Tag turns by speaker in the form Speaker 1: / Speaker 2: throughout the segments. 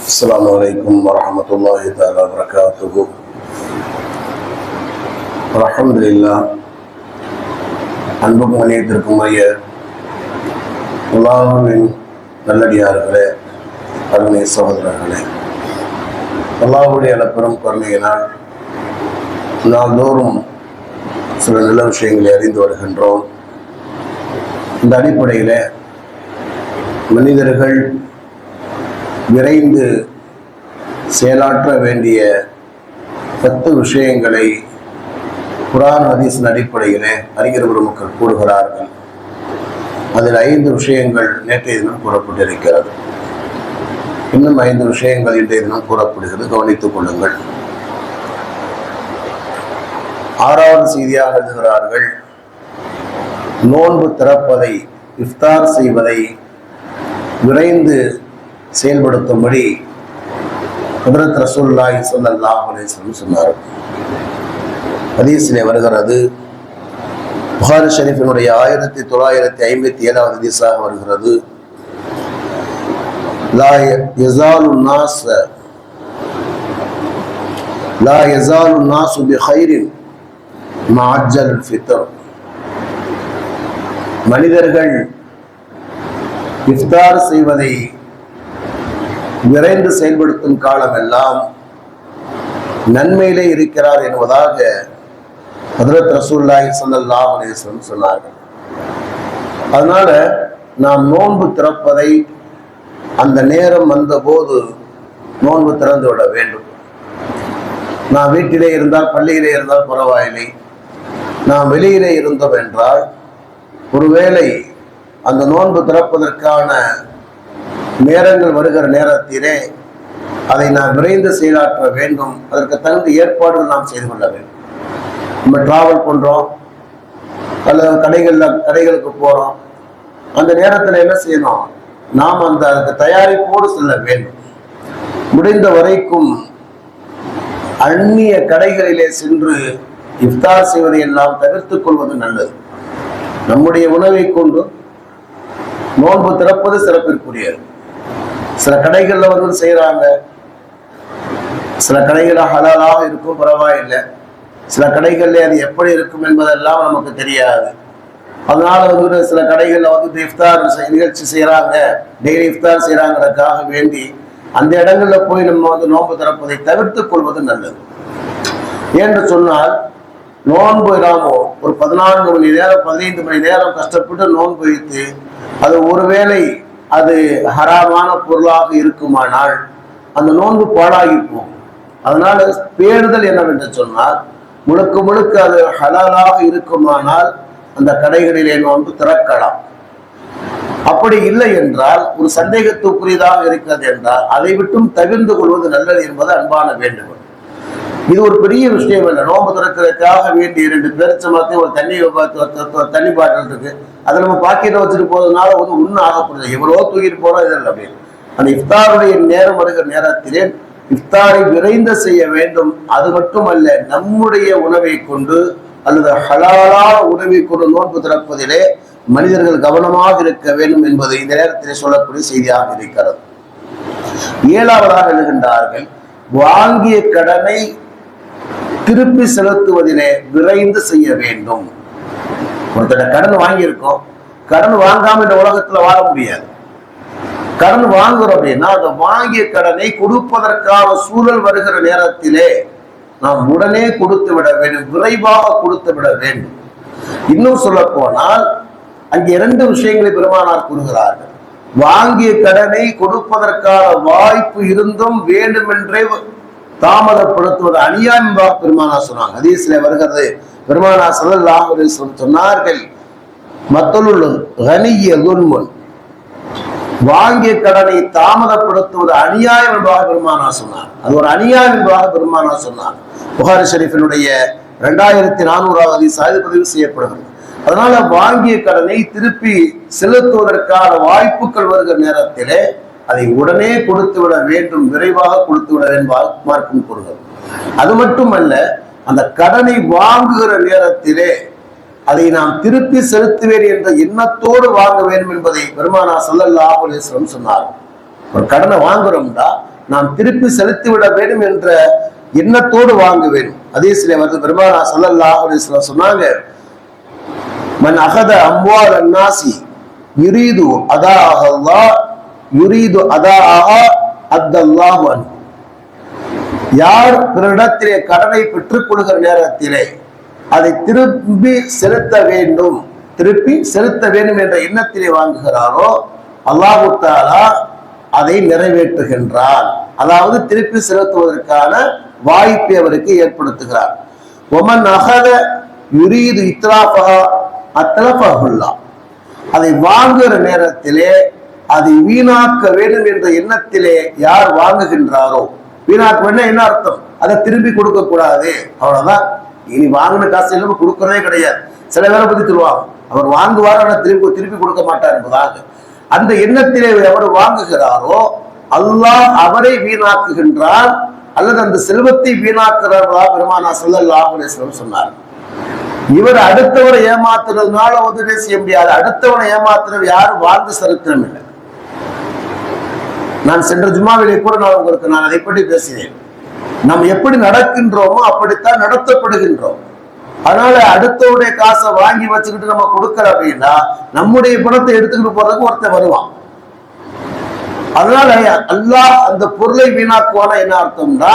Speaker 1: السلام عليكم ورحمة الله تعالى وبركاته الحمد لله அன்புக்கும் மணியத்திற்கும் ஐய அல்லாஹுவின் நல்லடியார்களே அருமை சகோதரர்களே அல்லாஹுடைய அளப்பெரும் கருணையினால் நாள்தோறும் சில நல்ல விஷயங்களை அறிந்து வருகின்றோம் இந்த அடிப்படையில் மனிதர்கள் விரைந்து செயலாற்ற வேண்டிய பத்து விஷயங்களை குரான் ஹதீஸின் அடிப்படையிலே அறிஞர் பெருமக்கள் கூறுகிறார்கள். அதில் ஐந்து விஷயங்கள் நேற்றைய தினம் கூறப்பட்டிருக்கிறது. இன்னும் ஐந்து விஷயங்கள் இன்றைய தினம் கூறப்படுகிறது. கவனித்துக் கொள்ளுங்கள். ஆறாவது செய்தியாக எழுதுகிறார்கள். நோன்பு திறப்பதை இஃப்தார் செய்வதை விரைந்து செயல்படுத்தும்படி ஹதரத் ரசூல்லாய் ஸல்லல்லாஹு அலைஹி சொன்னார் ஹதீஸிலே வருகிறது புகார் ஷெரீஃபினுடைய ஆயிரத்தி தொள்ளாயிரத்தி ஐம்பத்தி ஏழாவது ஹதீஸாக வருகிறது. லா யசாலு நாஸ் லா யசாலு நாஸ் பி ஹைரின் மஅஜ்ஜல் ஃபித்ர் மனிதர்கள் இஃப்தார் செய்வதை விரைந்து செயல்படுத்தும் காலமெல்லாம் நன்மையிலே இருக்கிறார் என்பதாக ஹதரத் ரசூல்லாய் ஸல்லல்லாஹு அலைஹி சொன்னார்கள். அதனால நாம் நோன்பு திறப்பதை அந்த நேரம் வந்தபோது நோன்பு திறந்து விட வேண்டும். நான் வீட்டிலே இருந்தால் பள்ளியிலே இருந்தால் பரவாயில்லை. நாம் வெளியிலே இருந்தோம் என்றால் ஒருவேளை அந்த நோன்பு திறப்பதற்கான நேரங்கள் வருகிற நேரத்திலே அதை நாம் விரைந்து செயலாற்ற வேண்டும். அதற்கு தகுந்த ஏற்பாடுகள் நாம் செய்து கொள்ள வேண்டும். நம்ம டிராவல் பண்றோம். அல்லது கடைகள்ல கடைகளுக்கு போறோம். அந்த நேரத்தில் என்ன செய்யணும்? நாம் அந்த அதுக்கு தயாரிப்போடு செல்ல வேண்டும். முடிந்த வரைக்கும் அந்நிய கடைகளிலே சென்று இஃப்தார் செய்வதை எல்லாம் தவிர்த்துக் கொள்வது நல்லது. நம்முடைய உணவை கொண்டு நோன்பு திறப்பது சிறப்பிற்குரியது. சில கடைகள்ல வந்து செய்யறாங்க சில கடைகள் ஹலாலாக இருக்கும் பரவாயில்லை. சில கடைகள்ல அது எப்படி இருக்கும் என்பதெல்லாம் நமக்கு தெரியாது. அதனால வந்து சில கடைகள்ல வந்து இஃப்தார் செய்- நிகழ்ச்சி செய்யறாங்க டெய்லி இஃப்தார் செய்யறாங்கிறதுக்காக வேண்டி அந்த இடங்கள்ல போய் நம்ம வந்து நோன்பு திறப்பதை தவிர்த்துக் கொள்வது நல்லது. என்று சொன்னால் நோன்பு நாமோ ஒரு பதினான்கு மணி நேரம் பதினைந்து மணி நேரம் கஷ்டப்பட்டு நோன்பு வைத்து அது ஒருவேளை அது ஹராமான பொருளாக இருக்குமானால் அந்த நோன்பு பாழாகி போகும் அதனால பேணுதல் என்னவென்று சொன்னால் முழுக்க முழுக்க அது ஹலாலாக இருக்குமானால் அந்த கடைகளிலே நோன்பு திறக்கலாம். அப்படி இல்லை என்றால் ஒரு சந்தேகத்துக்குரியதாக இருக்கிறது என்றால் அதை விட்டும் தவிர்ந்து கொள்வது நல்லது என்பது அன்பான வேண்டுகோள். இது ஒரு பெரிய விஷயம் இல்லை நோன்பு திறக்கிறதுக்காக வேண்டிய இரண்டு பேர் பேரிச்சமரத்தையும் ஒரு தண்ணி ஒரு- தண்ணி பாட்டில் இருக்கு. அதை நம்ம பாக்கெட்ல வச்சுட்டு போறதுனால வந்து ஒன்றும் ஆகப்படுது எவ்வளவோ தூக்கிட்டு போறோம் இதில் அப்படின்னு அந்த இஃப்தாருடைய நேரம் வருகிற நேரத்திலே இஃப்தாரை விரைந்து செய்ய வேண்டும். அது மட்டுமல்ல நம்முடைய உணவை கொண்டு அல்லது ஹலாலான உணவை கொண்டு நோன்பு திறப்பதிலே மனிதர்கள் கவனமாக இருக்க வேண்டும் என்பது இந்த நேரத்திலே சொல்லக்கூடிய செய்தியாக இருக்கிறது. ஏழாவதாக எழுகின்றார்கள் வாங்கிய கடனை திருப்பி செலுத்துவதிலே விரைந்து செய்ய வேண்டும். ஒருத்தட கடன் வாங்கியிருக்கோம். கடன் வாங்காம இந்த உலகத்துல வாழ முடியாது. கடன் வாங்குறோம் அப்படின்னா அந்த வாங்கிய கடனை கொடுப்பதற்கான சூழல் வருகிற நேரத்திலே நாம் உடனே கொடுத்து விட வேண்டும் விரைவாக கொடுத்து விட வேண்டும். இன்னும் சொல்ல போனால் அங்கே இரண்டு விஷயங்களை பெருமானார் கூறுகிறார்கள். வாங்கிய கடனை கொடுப்பதற்கான வாய்ப்பு இருந்தும் வேண்டுமென்றே தாமதப்படுத்துவது அநியாயமாக பெருமானார் சொன்னாங்க ஹதீஸ்ல வருகிறது பெருமானா ஸல்லல்லாஹு அலைஹி சொன்னார்கள் மத்தலுள் கனிய துன்முன். வாங்கிய கடனை தாமதப்படுத்துவது அநியாயம் என்பதாக பெருமானா சொன்னார். அது ஒரு அநியாயம் என்பதாக பெருமானா சொன்னார். புகாரி ஷெரீஃபினுடைய ரெண்டாயிரத்தி நானூறாவது ஹதீஸ் பதிவு செய்யப்படுகிறது. அதனால வாங்கிய கடனை திருப்பி செலுத்துவதற்கான வாய்ப்புகள் வருகிற நேரத்திலே அதை உடனே கொடுத்து விட வேண்டும் விரைவாக கொடுத்து விட வேண்டும் மார்க்கும் கூறுகிறது அது மட்டுமல்ல அந்த கடனை வாங்குகிற நேரத்திலே அதை நாம் திருப்பி செலுத்துவேன் என்ற எண்ணத்தோடு வாங்க வேண்டும் என்பதை பெருமானா சொல்லல்லா அலைஹி சொன்னார். ஒரு கடனை வாங்குறோம்டா நாம் திருப்பி செலுத்தி விட வேண்டும் என்ற எண்ணத்தோடு வாங்க வேண்டும் அதே சில வந்து பெருமானா சொல்லல்லா அலைஹி சொன்னாங்க மன் அகத அம்வால் அன்னாசி யுரீது அதா அஹல்லா யுரீது அதா அஹா அன்ஹு யார் பிறரிடத்திலே கடனை பெற்றுக் கொள்கிற நேரத்திலே அதை திருப்பி செலுத்த வேண்டும் திருப்பி செலுத்த வேண்டும் என்ற எண்ணத்திலே வாங்குகிறாரோ அல்லாஹு தாலா அதை நிறைவேற்றுகின்றார் அதாவது திருப்பி செலுத்துவதற்கான வாய்ப்பை அவருக்கு ஏற்படுத்துகிறார். ஒமன் அகத யுரீது இத்ராஃபா அத்தலஃபகுல்லா அதை வாங்குகிற நேரத்திலே அதை வீணாக்க வேண்டும் என்ற எண்ணத்திலே யார் வாங்குகின்றாரோ வீணாக்கு வேண்டும் என்ன அர்த்தம்? அதை திரும்பி கொடுக்க கூடாது. அவ்வளவுதான். இனி வாங்கின காசு இல்லாம கொடுக்கறதே கிடையாது. சில பேரை பத்தி சொல்லுவாங்க. அவர் வாங்குவார் ஆனா திரும்பி திருப்பி கொடுக்க மாட்டார் என்பதாக. அந்த எண்ணத்திலே அவர் வாங்குகிறாரோ அல்லாஹ் அவரை வீணாக்குகின்றான் அல்லது அந்த செல்வத்தை வீணாக்குறவர்களா பெருமானா ஸல்லல்லாஹு அலைஹி சொன்னார். இவர் அடுத்தவரை ஏமாத்துறதுனால வந்து செய்ய முடியாது. அடுத்தவனை ஏமாத்துறது யாரும் வாழ்ந்து சரித்திரம் இல்லை. நான் சென்ற ஜும்மாவிலே கூட நான் உங்களுக்கு நான் அதை பற்றி பேசினேன். நாம் எப்படி நடக்கின்றோமோ அப்படித்தான் நடத்தப்படுகின்றோம். அதனால அடுத்தவுடைய காசை வாங்கி வச்சுக்கிட்டு நம்ம கொடுக்கற அப்படின்னா நம்முடைய பணத்தை எடுத்துக்கிட்டு போறதுக்கு ஒருத்தன் வருவான். அதனால அல்லாஹ் அந்த பொருளை வீணாக்குவானா என்ன அர்த்தம்னா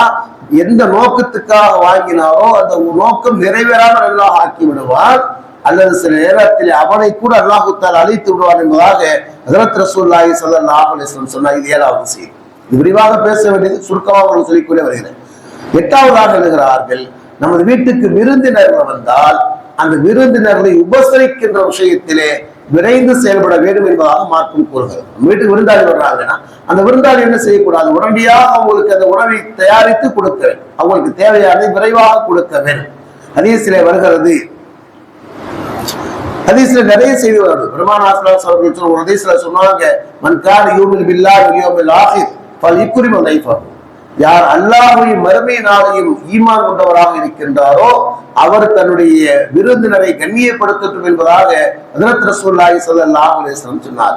Speaker 1: எந்த நோக்கத்துக்காக வாங்கினாரோ அந்த நோக்கம் நிறைவேறாமல் எல்லாம் ஆக்கி விடுவார் அல்லது சில நேரத்தில் அவனை கூட அல்லாஹுத்தால் அழித்து விடுவார் என்பதாக ஹசரத் ரசூல்லாஹி ஸல்லல்லாஹு அலைஹி சொன்னார். இது ஏழாவது செய்தி. இது விரிவாக பேச வேண்டியது சுருக்கமாக உங்களுக்கு சொல்லிக்கொண்டே வருகிறேன். எட்டாவதாக எழுதுகிறார்கள் நமது வீட்டுக்கு விருந்தினர்கள் வந்தால் அந்த விருந்தினர்களை உபசரிக்கின்ற விஷயத்திலே விரைந்து செயல்பட வேண்டும் என்பதாக மார்க்கம் கூறுகிறது. நம்ம வீட்டுக்கு விருந்தாளி வர்றாங்கன்னா அந்த விருந்தாளி என்ன செய்யக்கூடாது? உடனடியாக அவங்களுக்கு அந்த உணவை தயாரித்து கொடுக்க வேண்டும். அவங்களுக்கு தேவையானதை விரைவாக கொடுக்க வேண்டும். ஹதீஸிலே வருகிறது ஹதீஸ்ல நிறைய செய்தி வருது. பெருமான் அவர்கள் ஒரு ஹதீஸ்ல சொன்னாங்க மன் கான் யூமில் பில்லா யூமில் ஆஹிர் ஃபல் யுக்ரிமு யார் அல்லாஹையும் மறுமை நாளையும் ஈமான் கொண்டவராக இருக்கின்றாரோ அவர் தன்னுடைய விருந்தினரை கண்ணியப்படுத்தட்டும் என்பதாக ஹஜரத் ரசூல்லாஹி ஸல்லல்லாஹு சொன்னார்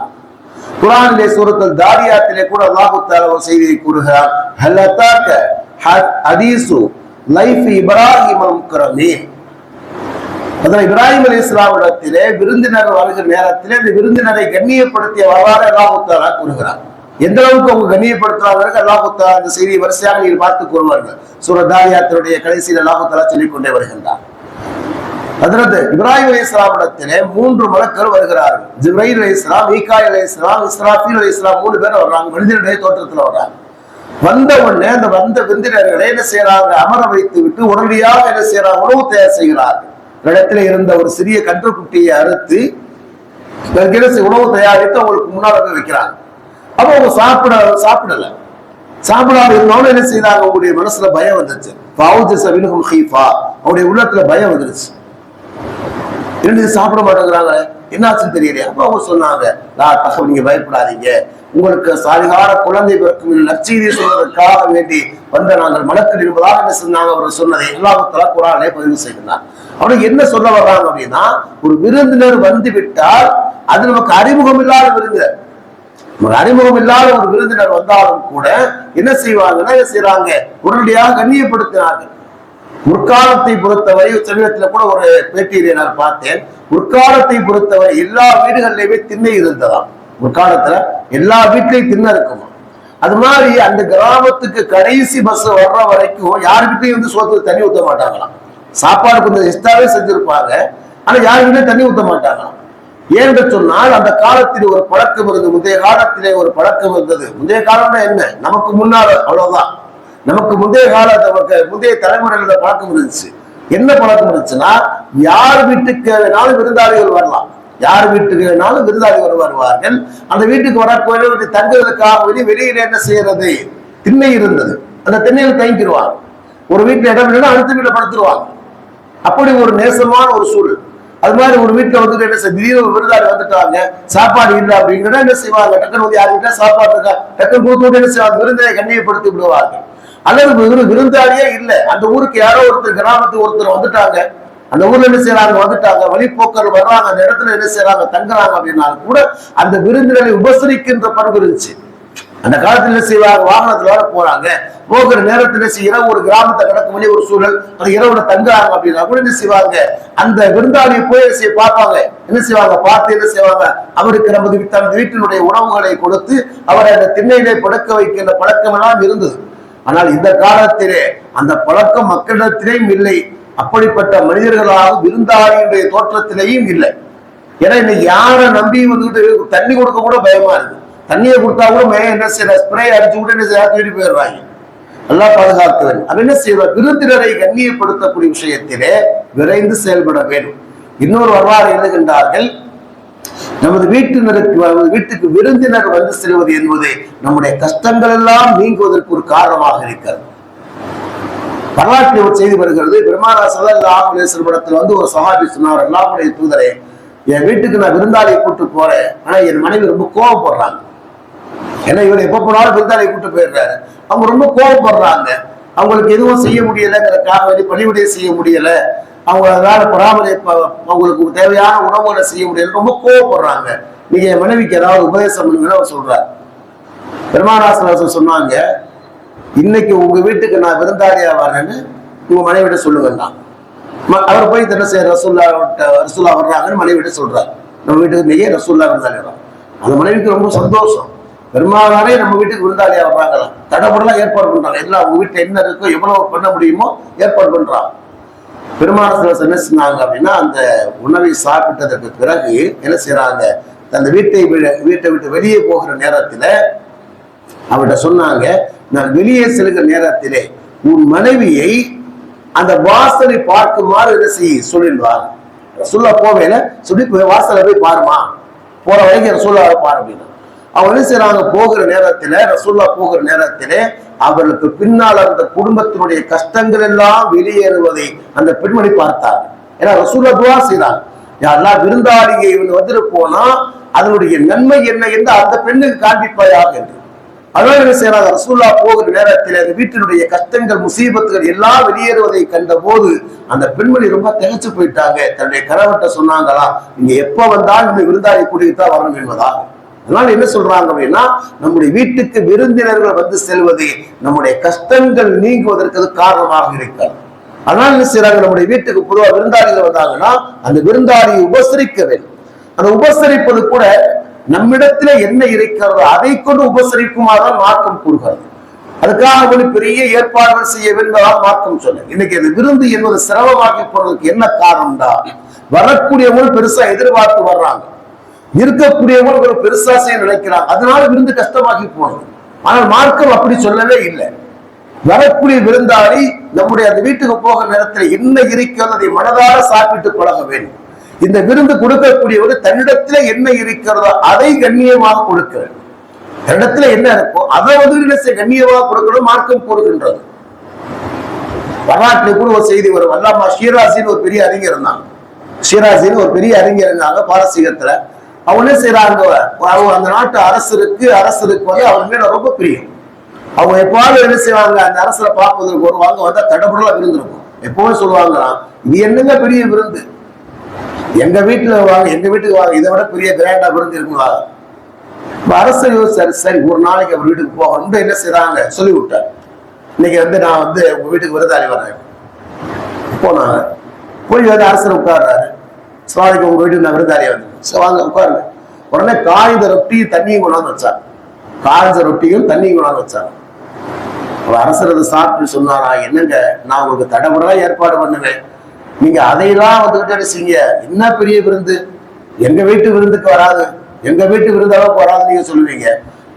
Speaker 1: குரானிலே சூரத்துல் தாரியாத்திலே கூட அல்லாஹ் ஒரு செய்தியை கூறுகிறார் ஹல் ஹதீசு லைஃப் இப்ராஹிம் கரமே அதான் இப்ராஹிம் அலி இஸ்லாமிடத்திலே விருந்தினர் வருகிற நேரத்திலே அந்த விருந்தினரை கண்ணியப்படுத்திய வரலாறு அல்லாஹுத்தாரா கூறுகிறார். எந்த அளவுக்கு அவங்க கண்ணியப்படுத்துறாங்க அல்லாஹுத்தாரா அந்த செய்தியை வரிசையாக நீங்கள் பார்த்து கூறுவார்கள். சூரதாரியாத்தினுடைய கடைசியில் அல்லாஹுத்தாரா சொல்லிக்கொண்டே வருகின்றார். அதனது இப்ராஹிம் அலி இஸ்லாமிடத்திலே மூன்று மலக்கள் வருகிறார்கள். ஜிப்ரஹிம் அலி இஸ்லாம் மீகாய் அலி இஸ்லாம் இஸ்ராஃபீல் அலி இஸ்லாம் மூணு பேர் வர்றாங்க மனிதனுடைய தோற்றத்துல வர்றாங்க வந்த உடனே அந்த வந்த விருந்தினர்களை என்ன செய்யறாங்க அமர வைத்து விட்டு உடனடியாக என்ன செய்யறாங்க உணவு தயார் செய்கிறார்கள். இடத்துல இருந்த ஒரு சிறிய கன்றுக்குட்டியை அறுத்து அதற்கு உணவு தயாரித்து அவங்களுக்கு முன்னால போய் வைக்கிறாங்க. அப்ப அவங்க சாப்பிட சாப்பிடல. சாப்பிடாம இருந்தாலும் என்ன செய்யறாங்க அவங்களுடைய மனசுல பயம் வந்துச்சு பாவுஜ சவினுகும் ஹீஃபா. அவருடைய உள்ளத்துல பயம் வந்துருச்சு. இரண்டு சாப்பிட மாட்டேங்கிறாங்களே? என்னாச்சுன்னு தெரியலையே. அப்ப அவங்க சொன்னாங்க லா தகவல் நீங்க பயப்படாதீங்க. உங்களுக்கு சாதிகார குழந்தை பிறக்கும் என்ற நற்செய்தியை சொல்வதற்காக வேண்டி வந்த நாங்கள் மலக்கள் இருப்பதாக என்ன சொன்னாங்க? அவர் சொன்னதை எல்லாத்தலா குரானே பதிவு செய்கிறார் அவனுக்கு என்ன சொல்ல வர்றாங்க அப்படின்னா ஒரு விருந்தினர் வந்து விட்டால் அது நமக்கு அறிமுகம் இல்லாத விருந்தினர். நமக்கு அறிமுகம் இல்லாத ஒரு விருந்தினர் வந்தாலும் கூட என்ன செய்வாங்கன்னா என்ன செய்யறாங்க உடனடியாக கண்ணியப்படுத்தினார்கள். முற்காலத்தை பொறுத்தவரை சமீபத்துல கூட ஒரு பேட்டியை நான் பார்த்தேன். முற்காலத்தை பொறுத்தவரை எல்லா வீடுகள்லயுமே திண்ணை இருந்ததாம். முற்காலத்துல எல்லா வீட்லயும் திண்ணை இருக்குமா அது மாதிரி அந்த கிராமத்துக்கு கடைசி பஸ் வர்ற வரைக்கும் யார் வீட்லயும் வந்து சோத்துக்கு தண்ணி ஊற்ற மாட்டாங்களாம். சாப்பாடு கொஞ்சம் எக்ஸ்ட்ராவே செஞ்சிருப்பாங்க. ஆனா யார் தண்ணி ஊத்த மாட்டாங்களாம் ஏன்னு சொன்னால் அந்த காலத்தில் ஒரு பழக்கம் இருந்தது. முந்தைய காலத்திலே ஒரு பழக்கம் இருந்தது. முந்தைய காலம்னா என்ன? நமக்கு முன்னால் அவ்வளவுதான். நமக்கு முந்தைய கால நமக்கு முந்தைய தலைமுறையில் பழக்கம் இருந்துச்சு. என்ன பழக்கம் இருந்துச்சுன்னா யார் வீட்டுக்கு வேணாலும் விருந்தாளிகள் வரலாம். யார் வீட்டுக்கு வேணாலும் விருந்தாளிகள் வருவார்கள். அந்த வீட்டுக்கு வரக்கூடிய தங்குவதற்காக வெளியே வெளியில என்ன செய்யறது? திண்ணை இருந்தது. அந்த திண்ணையில் தங்கிடுவாங்க. ஒரு வீட்டுல இடம் இல்லைன்னா அடுத்த வீட்டுல படுத்துருவாங்க. அப்படி ஒரு நேசமான ஒரு சூழல். அது மாதிரி ஒரு வீட்டுல வந்துட்டு என்ன செய்ய திடீர்னு விருதாளி வந்துட்டாங்க சாப்பாடு இல்லை அப்படிங்கிறத என்ன செய்வாங்க? டக்குனு வந்து யாருக்கிட்ட சாப்பாடு இருக்கா? டக்குனு கொடுத்து என்ன செய்வாங்க? விருந்தினை கண்ணியப்படுத்தி விடுவாங்க. அல்லது விருந்தாளியே இல்லை. அந்த ஊருக்கு யாரோ ஒருத்தர் கிராமத்துக்கு ஒருத்தர் வந்துட்டாங்க. அந்த ஊர்ல என்ன செய்யறாங்க வந்துட்டாங்க. வழிபோக்கர் வர்றாங்க. அந்த இடத்துல என்ன செய்யறாங்க தங்குறாங்க அப்படின்னாலும் கூட அந்த விருந்தினரை உபசரிக்கின்ற பண்பு இருந்துச்சு. அந்த காலத்துல என்ன செய்வாங்க? வாகனத்துல வர போறாங்க. போகிற நேரத்துல செய்~ இரவு ஒரு கிராமத்தை கடக்க வேண்டிய ஒரு சூழல். அந்த இரவுல தங்குறாங்க அப்படின்னா கூட என்ன செய்வாங்க? அந்த விருந்தாளியை போய் செய்ய பார்ப்பாங்க. என்ன செய்வாங்க? பார்த்து என்ன செய்வாங்க? அவருக்கு நமது தனது வீட்டினுடைய உணவுகளை கொடுத்து அவரை அந்த திண்ணையிலே படுக்க வைக்கின்ற பழக்கம் எல்லாம் இருந்தது. ஆனால் இந்த காலத்திலே அந்த பழக்கம் மக்களிடத்திலேயும் இல்லை. அப்படிப்பட்ட மனிதர்களாக விருந்தாளியுடைய தோற்றத்திலேயும் இல்லை. ஏன்னா இன்னைக்கு யாரை நம்பி வந்துட்டு தண்ணி கொடுக்க கூட பயமா இருக்கு? தண்ணியை கொடுத்தா கூட என்ன செய்யற? ஸ்ப்ரே அடிச்சு கூட என்ன செய்ய தூடி போயிடுறாங்க. நல்லா பாதுகாக்க அவன் என்ன செய்வார் விருந்தினரை கண்ணியப்படுத்தக்கூடிய விஷயத்திலே விரைந்து செயல்பட வேண்டும். இன்னொரு வரலாறு எழுதுகின்றார்கள் நமது வீட்டினருக்கு நமது வீட்டுக்கு விருந்தினர் வந்து செல்வது என்பது நம்முடைய கஷ்டங்கள் எல்லாம் நீங்குவதற்கு ஒரு காரணமாக இருக்கிறது. வரலாற்றில் ஒரு செய்தி வருகிறது. பெருமானா சல்லல்லாஹு அலைஹி வந்து ஒரு சகாபி சொன்னார் அல்லாஹ்வுடைய தூதரே என் வீட்டுக்கு நான் விருந்தாளியை கூட்டு போறேன். ஆனா என் மனைவி ரொம்ப கோவப்படுறாங்க. ஏன்னா இவர் எப்போ போனாலும் விருந்தாளி கூட்டு போயிடுறாரு. அவங்க ரொம்ப கோவப்படுறாங்க. அவங்களுக்கு எதுவும் செய்ய முடியலைங்கிறதுக்காக வேண்டி பணிவிடைய செய்ய முடியலை. அவங்க அதனால பராமரிப்ப அவங்களுக்கு தேவையான உணவுகளை செய்ய முடியல ரொம்ப கோவப்படுறாங்க. நீங்க என் மனைவிக்கு ஏதாவது உபதேசம் பண்ணுங்கன்னு அவர் சொல்றார். பெருமானாசன் சொன்னாங்க இன்னைக்கு உங்க வீட்டுக்கு நான் விருந்தாளியா வரேன்னு உங்க மனைவிட சொல்லுவேன்னா. அவர் போய் என்ன செய்ய ரசூல்லா ரசூல்லா வர்றாங்கன்னு மனைவிட சொல்றாரு. நம்ம வீட்டுக்கு நீங்க ரசூல்லா விருந்தாளி வர்றாங்க. அந்த மனைவிக்கு ரொம்ப சந்தோஷம். பெருமானாரே நம்ம வீட்டுக்கு விருந்தாளியா வர்றாங்களாம் தடப்படலாம் ஏற்பாடு பண்றாங்க. எல்லாம் உங்க வீட்டுல என்ன இருக்கோ எவ்வளவு பண்ண முடியுமோ ஏற்பாடு பண்றான். பெருமான என்ன சொன்னாங்க அப்படின்னா அந்த உணவை சாப்பிட்டதற்கு பிறகு என்ன செய்யறாங்க அந்த வீட்டை வீட்டை விட்டு வெளியே போகிற நேரத்துல அவர்கிட்ட சொன்னாங்க நான் வெளியே செல்கிற நேரத்திலே உன் மனைவியை அந்த வாசலை பார்க்குமாறு என்ன செய்ய சொல்லிடுவார். சொல்ல போவேல சொல்லி வாசலை போய் பாருமா. போற வரைக்கும் சொல்ல பாரு அப்படின்னு. அவங்க என்ன செய்றாங்க போகிற நேரத்தில் ரசூல்லா போகிற நேரத்திலே அவர்களுக்கு பின்னால் அந்த குடும்பத்தினுடைய கஷ்டங்கள் எல்லாம் வெளியேறுவதை அந்த பெண்மணி பார்த்தாங்க ஏன்னா ரசூல்லா துவா செய்தாங்க யாரெல்லாம் விருந்தாளிகை இவங்க வந்துட்டு போனா அதனுடைய நன்மை என்ன என்று அந்த பெண்ணுக்கு காண்பிப்பாயாக என்று. அதனால என்ன செய்யறாங்க ரசூல்லா போகிற நேரத்தில் அந்த வீட்டினுடைய கஷ்டங்கள் முசீபத்துகள் எல்லாம் வெளியேறுவதை கண்ட போது அந்த பெண்மணி ரொம்ப திகைச்சு போயிட்டாங்க. தன்னுடைய கணவர்கிட்ட சொன்னாங்களா நீங்க எப்ப வந்தாலும் இந்த விருந்தாளி கூட்டிகிட்டு தான் வரணும் என்பதாக. அதனால என்ன சொல்றாங்க அப்படின்னா நம்முடைய வீட்டுக்கு விருந்தினர்கள் வந்து செல்வது நம்முடைய கஷ்டங்கள் நீங்குவதற்கு காரணமாக இருக்கிறது அதனால என்ன செய்யறாங்க நம்முடைய வீட்டுக்கு பொதுவாக விருந்தாளிகள் வந்தாங்கன்னா அந்த விருந்தாளியை உபசரிக்க வேண்டும். அந்த உபசரிப்பது கூட நம்மிடத்துல என்ன இருக்கிறதோ அதை கொண்டு உபசரிக்குமாறு மார்க்கம் கூறுகிறது. அதுக்காக ஒரு பெரிய ஏற்பாடுகள் செய்ய வேண்டுமா மார்க்கம் சொன்னேன் இன்னைக்கு அந்த விருந்து என்பது சிரமமாக்கி போறதுக்கு என்ன காரணம்டா? வரக்கூடியவங்களும் பெருசா எதிர்பார்த்து வர்றாங்க. இருக்கக்கூடியவங்க ஒரு பெருசா செய்ய நினைக்கிறாங்க. அதனால விருந்து கஷ்டமாகி போனது ஆனால் மார்க்கம் அப்படி சொல்லவே இல்லை. வரக்கூடிய விருந்தாளி நம்முடைய அந்த வீட்டுக்கு போகிற நேரத்தில் என்ன இருக்கிறது அதை மனதார சாப்பிட்டு பழக வேண்டும். இந்த விருந்து கொடுக்கக்கூடியவர் தன்னிடத்துல என்ன இருக்கிறதோ அதை கண்ணியமாக கொடுக்க வேண்டும். தன்னிடத்துல என்ன இருக்கோ அதை வந்து செய்ய கண்ணியமாக கொடுக்கணும் மார்க்கம் கொடுக்கின்றது வரலாற்றில் கூட ஒரு செய்தி வரும். அல்லாமா ஷீராசின்னு ஒரு பெரிய அறிஞர் இருந்தாங்க. ஷீராசின்னு ஒரு பெரிய அறிஞர் இருந்தாங்க பாரசீகத்துல. அவங்க என்ன செய்யறாங்க அவங்க அந்த நாட்டு அரசருக்கு அரசருக்கு வந்து அவங்க மேல ரொம்ப பிரியம். அவங்க எப்பாவது என்ன செய்வாங்க அந்த அரசரை பார்ப்பதற்கு வருவாங்க வந்தா தடபுடலா விருந்திருக்கும் எப்பவுமே சொல்லுவாங்களாம் இது என்னங்க பெரிய விருந்து? எங்க வீட்டுல வாங்க எங்க வீட்டுக்கு வாங்க இதை விட பெரிய கிராண்டா விருந்து இருக்குங்களா அரசர் சரி சரி ஒரு நாளைக்கு அவர் வீட்டுக்கு போக வந்து என்ன செய்யறாங்க சொல்லி விட்டார் இன்னைக்கு வந்து நான் வந்து உங்க வீட்டுக்கு விருதாளி வரேன் போனாங்க. போய் வந்து அரசர் உட்கார்றாரு. சுவாமிக்கு உங்க வீட்டுக்கு நான் விருந்தாளியா வந்து சரி வாங்க உட்காருங்க. உடனே காய்ந்த ரொட்டியும் தண்ணியும் கொண்டாந்து வச்சாங்க. காய்ஞ்ச ரொட்டியும் தண்ணியும் கொண்டாந்து வச்சாங்க. அவர் அரசர் அதை சாப்பிட்டு சொன்னாரா என்னங்க நான் உங்களுக்கு தடபுடலா ஏற்பாடு பண்ணுவேன். நீங்க அதையெல்லாம் வந்துகிட்டு என்ன என்ன பெரிய விருந்து? எங்க வீட்டு விருந்துக்கு வராது. எங்க வீட்டு விருந்து வராது நீங்க சொல்லுவீங்க.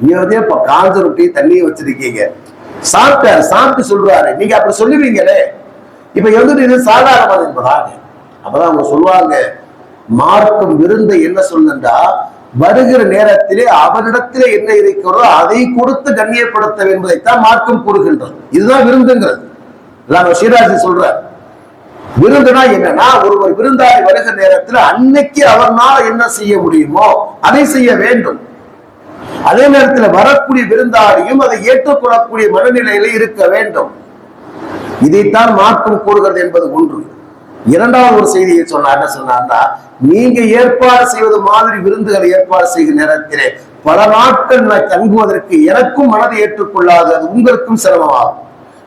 Speaker 1: நீங்க வந்து இப்ப காஞ்ச ரொட்டி தண்ணியை வச்சிருக்கீங்க? சாப்பிட்டாரு சாப்பிட்டு சொல்றாரு. நீங்க அப்படி சொல்லுவீங்களே. இப்ப வந்துட்டு இது சாதாரணமானது என்பதாக அப்பதான் அவங்க சொல்லுவாங்க மார்க்கும் விருந்தை என்ன சொல்லுண்டா வருகிற நேரத்திலே அவனிடத்திலே என்ன இருக்கிறதோ அதை கொடுத்து கண்ணியப்படுத்த என்பதைத்தான் மார்க்கம் கூறுகின்றது. இதுதான் விருந்துங்கிறது. ஸ்ரீராஜி சொல்ற விருந்துனா என்னன்னா ஒருவர் விருந்தாளி வருகிற நேரத்தில் அன்னைக்கு அவர்னால என்ன செய்ய முடியுமோ அதை செய்ய வேண்டும். அதே நேரத்தில் வரக்கூடிய விருந்தாளியும் அதை ஏற்றுக்கொள்ளக்கூடிய மனநிலையில இருக்க வேண்டும். இதைத்தான் மாற்றம் கூறுகிறது என்பது ஒன்று. இரண்டாவது ஒரு செய்தியை சொன்னார் என்ன சொன்னார்னா நீங்க ஏற்பாடு செய்வது மாதிரி விருந்துகளை ஏற்பாடு செய்கிற நேரத்திலே பல நாட்கள் நான் தங்குவதற்கு எனக்கும் மனதை ஏற்றுக்கொள்ளாது அது உங்களுக்கும் சிரமமாகும்.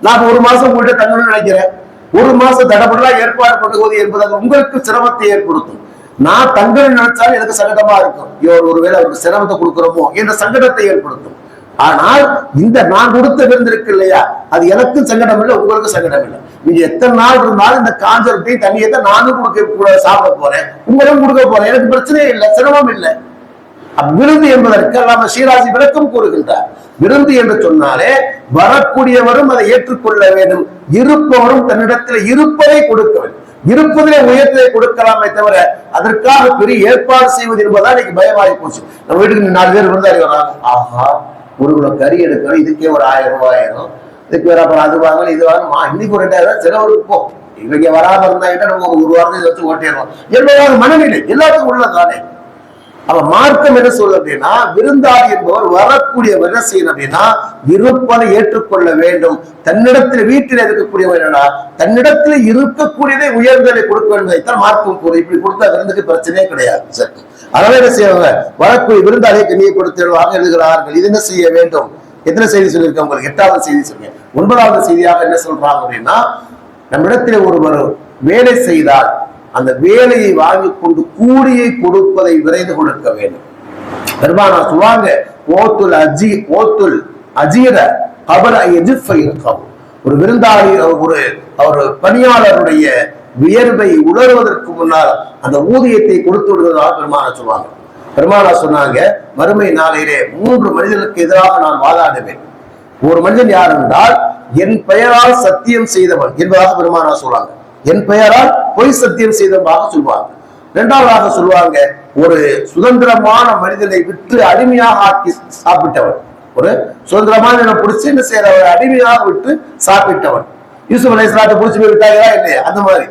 Speaker 1: நான் ஒரு மாசம் உங்கள்கிட்ட தங்கணும்னு நினைக்கிறேன். ஒரு மாசம் தடபடலா ஏற்பாடு பண்ணுவது என்பது அது உங்களுக்கு சிரமத்தை ஏற்படுத்தும். நான் தங்கணும்னு நினைச்சாலும் எனக்கு சங்கடமா இருக்கும். இவர் ஒருவேளை அவருக்கு சிரமத்தை கொடுக்குறோமோ என்ற சங்கடத்தை ஏற்படுத்தும். ஆனால் இந்த நான் கொடுத்த விருந்து இருக்கு இல்லையா? அது எனக்கும் சங்கடம் இல்லை உங்களுக்கும் சங்கடம் இல்லை நீங்க எத்தனை நாள் இருந்தாலும் இந்த காஞ்சரத்தையும் தண்ணியை தான் நானும் கொடுக்க சாப்பிட போறேன். உங்களும் கொடுக்க போறேன். எனக்கு பிரச்சனையே இல்லை சிரமம் இல்லை. விருந்து என்பதற்கு அல்லாம ஸ்ரீராசி விளக்கம் கூறுகின்றார். விருந்து என்று சொன்னாலே வரக்கூடியவரும் அதை ஏற்றுக்கொள்ள வேண்டும். இருப்பவரும் தன்னிடத்தில் இருப்பதை கொடுக்க வேண்டும். இருப்பதிலே உயர்த்ததை கொடுக்கலாமே தவிர அதற்காக பெரிய ஏற்பாடு செய்வது என்பதா இன்னைக்கு பயமாகி போச்சு. நம்ம வீட்டுக்கு நாலு பேர் விருந்தாளி வராங்க. ஆஹா ஒரு கிலோ கறி எடுக்கணும் இதுக்கே ஒரு ஆயிரம் ரூபாய் இதுக்கு வேற அப்புறம் அது வாங்கணும் இது வாங்கணும். இன்னைக்கு ஒரு ரெண்டாயிரம் செலவு போ. இவங்க வராம இருந்தா நம்ம ஒரு வாரத்தை வச்சு ஓட்டிடுவோம் என்பதாக மனநிலை எல்லாத்துக்கும் உள்ளதானே அப்ப மார்க்கம் என்ன சொல்லுது அப்படின்னா விருந்தாளி என்பவர் வரக்கூடியவர் என்ன செய்யணும் அப்படின்னா இருப்பதை ஏற்றுக்கொள்ள வேண்டும். தன்னிடத்தில் வீட்டில் இருக்கக்கூடியவர் என்னன்னா தன்னிடத்தில் இருக்கக்கூடியதை உயர்ந்ததை கொடுக்க வேண்டும் மார்க்கம் கூறு இப்படி கொடுத்தா விருந்துக்கு பிரச்சனையே கிடையாது. சார். அதனால என்ன செய்வாங்க? வரக்கூடிய விருந்தாளியை கண்ணியப்படுத்துவாக எழுதுகிறார்கள் இது என்ன செய்ய வேண்டும்? எத்தனை செய்தி சொல்லியிருக்கேன்? உங்களுக்கு எட்டாவது செய்தி சொல்லுங்க. ஒன்பதாவது செய்தியாக என்ன சொல்றாங்க அப்படின்னா நம்மிடத்தில் ஒருவர் வேலை செய்தால் அந்த வேலையை வாங்கி கொண்டு கூலியை கொடுப்பதை விரைந்து கொடுக்க வேண்டும். பெருமானா சொல்லுவாங்க ஓத்துல் அஜி ஓத்துல் அஜீர கபர எதிர்ப்பை இருக்கும் ஒரு விருந்தாளி ஒரு அவர் பணியாளருடைய வியர்வை உணர்வதற்கு முன்னால் அந்த ஊதியத்தை கொடுத்து விடுவதாக பெருமானா சொல்லுவாங்க. பெருமானா சொன்னாங்க மறுமை நாளையிலே மூன்று மனிதனுக்கு எதிராக நான் வாதாடுவேன். ஒரு மனிதன் யார் என்றால் என் பெயரால் சத்தியம் செய்தவன் என்பதாக பெருமானா சொல்லுவாங்க என் பெயரால் பொய் சத்தியம் செய்ததாக சொல்லுவாங்க இரண்டாவதாக சொல்லுவாங்க ஒரு சுதந்திரமான மனிதனை விட்டு அடிமையாக ஆக்கி சாப்பிட்டவன். ஒரு சுதந்திரமான பிடிச்சி என்ன செய்யறவர் அடிமையாக விட்டு சாப்பிட்டவன். யூசுப் அலை இஸ்லாத்தை பிடிச்சி போய் விட்டாங்களா இல்லையா? அந்த மாதிரி.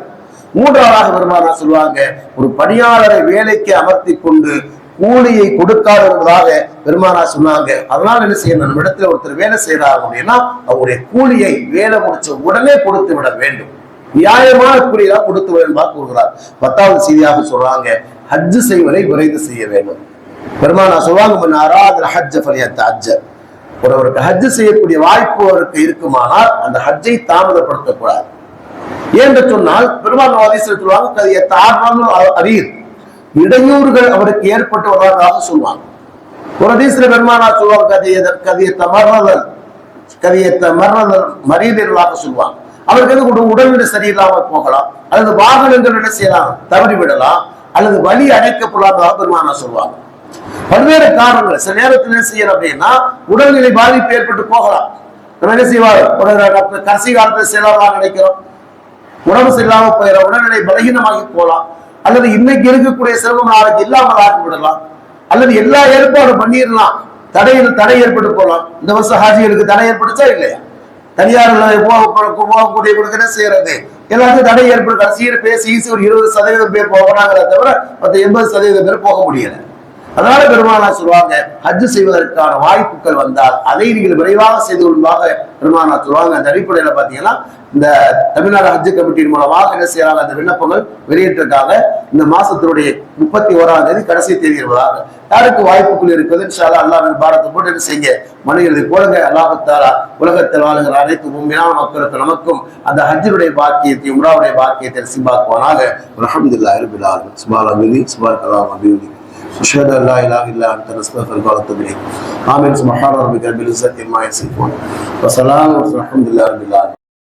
Speaker 1: மூன்றாவதாக பெருமானா சொல்லுவாங்க ஒரு பணியாளரை வேலைக்கு அமர்த்தி கொண்டு கூலியை கொடுக்காத என்பதாக பெருமானா சொன்னாங்க. அதனால என்ன செய்யணும் நம்ம இடத்துல ஒருத்தர் வேலை செய்யறாங்க அப்படின்னா அவருடைய கூலியை வேலை முடிச்ச உடனே கொடுத்து விட வேண்டும். நியாயமான கூலியெல்லாம் கொடுத்து வேண்டுமா கூறுகிறார். பத்தாவது செய்தியாக சொல்றாங்க ஹஜ்ஜு செய்வதை விரைந்து செய்ய வேண்டும். பெருமானா சொல்லுவாங்க முன்னாராது ஹஜ்ஜ ஃபலியத்த ஹஜ்ஜ ஒருவருக்கு ஹஜ்ஜு செய்யக்கூடிய வாய்ப்பு அவருக்கு இருக்குமானால் அந்த ஹஜ்ஜை தாமதப்படுத்தக்கூடாது. ஏன்னு சொன்னால் பெருமாள் வாதீஸ்வரர் சொல்லுவாங்க அறியர் இடையூறுகள் அவருக்கு ஏற்பட்டு வருவதாக சொல்லுவாங்க ஒரு அதிசல பெருமானா சொல்லுவாங்க கதையை கதையை மரணதல் கதையை மரணதல் மரியாதைகளாக சொல்லுவாங்க அவருக்கு வந்து உடல்நிலை சரியில்லாமல் போகலாம் அல்லது வாகனங்கள் என்ன செய்யலாம்? தவறி விடலாம் அல்லது வலி அடைக்கப்படாததாக பெருமானா சொல்லுவாங்க பல்வேறு காரணங்கள். சில நேரத்தில் என்ன செய்யணும் அப்படின்னா உடல்நிலை பாதிப்பு ஏற்பட்டு போகலாம். நம்ம என்ன செய்வார்? கடைசி காலத்தில் செலவெல்லாம் நினைக்கிறோம். உடம்பு சரியில்லாமல் போயிட உடல்நிலை பலகீனமாகி போகலாம். அல்லது இன்னைக்கு இருக்கக்கூடிய சிரமம் நாளைக்கு இல்லாமல் ஆக்கி விடலாம் அல்லது எல்லா ஏற்பாடும் பண்ணிடலாம். தடையில் தடை ஏற்பட்டு போகலாம். இந்த வருஷம் ஹாஜிகளுக்கு தடை ஏற்படுச்சா இல்லையா? தனியார் போகக்கூடிய கொடுக்கிற செய்யறது? எல்லாத்தையும் தடை ஏற்படும் கடைசியில் பேசி ஒரு இருபது சதவீதம் பேர் போகிறாங்கிறத தவிர மற்ற எண்பது சதவீதம் பேர் போக முடியலை. அதனால பெருமானா சொல்லுவாங்க ஹஜ் செய்வதற்கான வாய்ப்புகள் வந்தால் அதை நீங்கள் விரைவாக செய்து கொள்வாக பெருமானா சொல்லுவாங்க. அந்த அடிப்படையில பாத்தீங்கன்னா இந்த தமிழ்நாடு ஹஜ் கமிட்டியின் மூலமாக என்ன செய்யறாங்க? அந்த விண்ணப்பங்கள் வெளியிட்டிருக்காங்க. இந்த மாசத்தினுடைய முப்பத்தி ஓராம் தேதி கடைசி தேதி இருப்பதாக யாருக்கு வாய்ப்புகள் இருக்குது? இன்ஷால்லா அல்லாவின் பாரத்தை போட்டு என்ன செய்ய மனிதர்களை போடுங்க. அல்லாஹத்தாரா உலகத்தில் வாழுகிற அனைத்து உண்மையான மக்களுக்கு நமக்கும் அந்த ஹஜ்ஜினுடைய பாக்கியத்தை உம்ராவுடைய பாக்கியத்தை சிம்பாக்குவானாக அலமதுல்லா இருபிலால் சுபாலா மிலி சுபால் கலாம் அபியுலி أشهد أن لا إله إلا أنت نستغفرك ونتوب إليك. آمين. سبحان ربك رب العزة عما يصفون. وسلام والحمد لله رب العالمين.